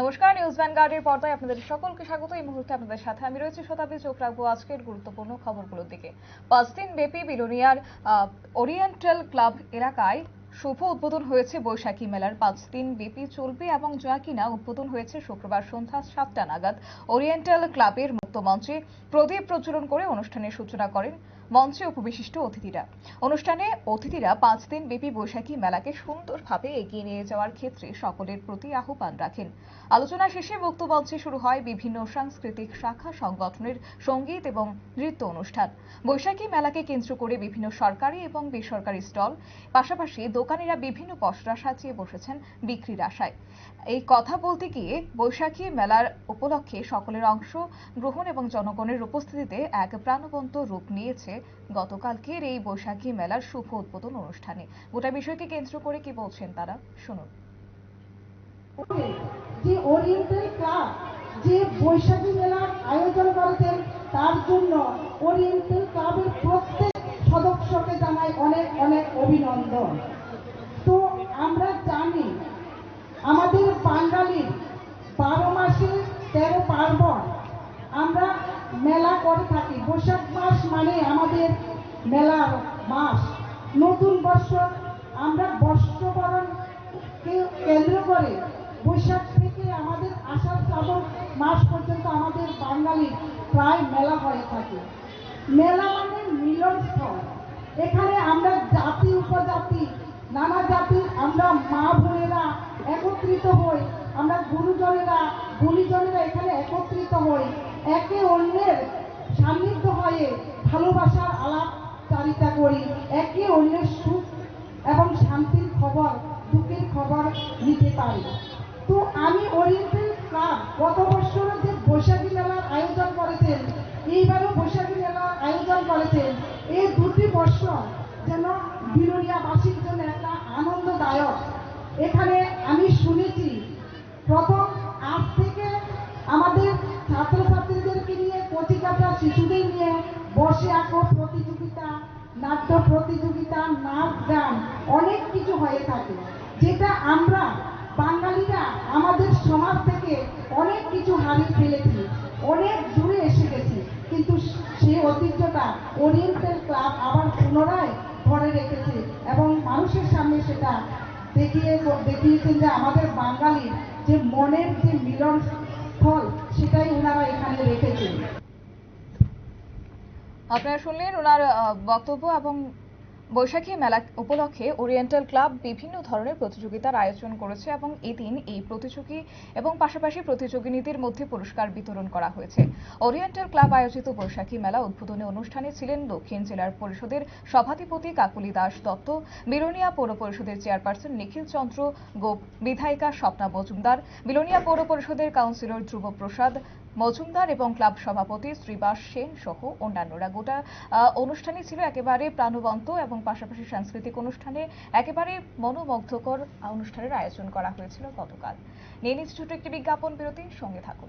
নমস্কার, নিউজ ভ্যানগার্ডের পর্দায় আপনাদের সকলকে স্বাগত। এই মুহূর্তে আপনাদের সাথে আমি রয়েছি শতাব্দী। চোখ রাখব আজকের গুরুত্বপূর্ণ খবরগুলোর দিকে। পাঁচ দিন ব্যাপী বিলোনিয়ার ওরিয়েন্টাল ক্লাব এলাকায় শুভ উদ্বোধন হয়েছে বৈশাখী মেলার। পাঁচ দিন ব্যাপী চলবে এবং জয়া কিনা উদ্বোধন হয়েছে শুক্রবার সন্ধ্যা সাতটা নাগাদ। ওরিয়েন্টাল ক্লাবের মঞ্চে প্রদীপ প্রজ্বলন করে অনুষ্ঠানের সূচনা করেন মঞ্চে উপবিশিষ্ট অতিথিরা। অনুষ্ঠানে অতিথিরা পাঁচ দিন ব্যাপী বৈশাখী মেলাকে সুন্দরভাবে এগিয়ে নিয়ে যাওয়ার ক্ষেত্রে সকলের প্রতি আহ্বান রাখেন। আলোচনা শেষে মঞ্চে শুরু হয় বিভিন্ন সাংস্কৃতিক শাখা সংগঠনের সংগীত এবং নৃত্য অনুষ্ঠান। বৈশাখী মেলাকে কেন্দ্র করে বিভিন্ন সরকারি এবং বেসরকারি স্টল, পাশাপাশি দোকানিরা বিভিন্ন পসরা সাজিয়ে বসেছেন বিক্রির আশায়। এই কথা বলতে গিয়ে বৈশাখী মেলার উপলক্ষে সকলের অংশ গ্রহণ এবং জনগণের উপস্থিতিতে এক প্রাণবন্ত রূপ নিয়েছে গতকালকের এই বৈশাখী মেলার শুভ উদ্বোধন অনুষ্ঠানে। গোটা বিষয়কে কেন্দ্র করে কি বলছেন তারা? শুনুন। যে ওরিয়েন্টাল ক্লাব যে বৈশাখী মেলার আয়োজন করেছেন, তার জন্য ওরিয়েন্টাল ক্লাবের প্রত্যেক সদস্যকে জানাই অনেক অনেক অভিনন্দন তো আমরা জানি আমাদের বাঙালির বারো মাসে তেরো পার্বণ আমরা মেলা থাকি বৈশাখ মাস মানে আমাদের মেলার মাস। নতুন বছর আমরা বস্ত্রবরণকে কেন্দ্র করে বৈশাখ থেকে আমাদের আষাঢ় শ্রাবণ মাস পর্যন্ত আমাদের বাঙালির প্রায় মেলা হয়ে থাকে। মেলা মানে মিলনস্থল। এখানে আমরা জাতি, উপজাতি, নানা জাতির আমরা মা বোনেরা একত্রিত হই, আমরা গুরুজনেরা, গুণীজনেরা এখানে একত্রিত হই। একে অন্যের সান্নিধ্য হয়ে ভালোবাসার আলাপ আলাপচারিতা করি। একে অন্যের সুখ এবং শান্তির খবর, দুঃখের খবর নিতে পারি। তো আমি ওরিয়েন্টাল ক্লাব গত বছর যে বৈশাখী মেলার আয়োজন করেছেন, এইবারও বৈশাখী মেলার আয়োজন করেছেন, এই দুটি বছর যেন বিরোনিয়াবাসীর জন্য একটা আনন্দদায়ক। এখানে আমি শুনেছি, প্রথম বসে আঁকো প্রতিযোগিতা, নাট্য প্রতিযোগিতা, নাচ, গান, অনেক কিছু হয়ে থাকে। যেটা আমরা বাঙালিরা আমাদের সমাজ থেকে অনেক কিছু হারিয়ে ফেলেছি, অনেক দূরে এসে গেছি, কিন্তু সেই ঐতিহ্যটা ওরিয়েন্টাল ক্লাব আবার পুনরায় ধরে রেখেছে এবং মানুষের সামনে সেটা দেখিয়ে দেখিয়েছেন যে আমাদের বাঙালির যে মনের যে মিলন স্থল সেটাই ওনারা এখানে রেখেছেন আপনারা শুনলেন ওনার বক্তব্য এবং বৈশাখী মেলা উপলক্ষে ওরিয়েন্টাল ক্লাব বিভিন্ন ধরনের প্রতিযোগিতার আয়োজন করেছে এবং এদিন এই প্রতিযোগী এবং পাশাপাশি প্রতিযোগিনীদের মধ্যে পুরস্কার বিতরণ করা হয়েছে। ওরিয়েন্টাল ক্লাব আয়োজিত বৈশাখী মেলা উদ্বোধনী অনুষ্ঠানে ছিলেন দক্ষিণ জেলার পরিষদের সভাধিপতি কাকুলি দাস দত্ত, বিলোনিয়া পৌর পরিষদের চেয়ারপারসন নিখিল চন্দ্র গোপ, বিধায়িকা স্বপ্না মজুমদার, বিলোনিয়া পৌর পরিষদের কাউন্সিলর ধ্রুব প্রসাদ, মজুমদার এবং ক্লাব সভাপতি শ্রীবাস সেন সহ অন্যান্যরা। গোটা অনুষ্ঠানে ছিল একেবারে প্রাণবন্ত এবং পাশাপাশি সাংস্কৃতিক অনুষ্ঠানে একেবারে মনোমুগ্ধকর অনুষ্ঠানের আয়োজন করা হয়েছিল গতকাল। নিয়ে নিচ্ছে একটি বিজ্ঞাপন বিরতি, সঙ্গে থাকুন।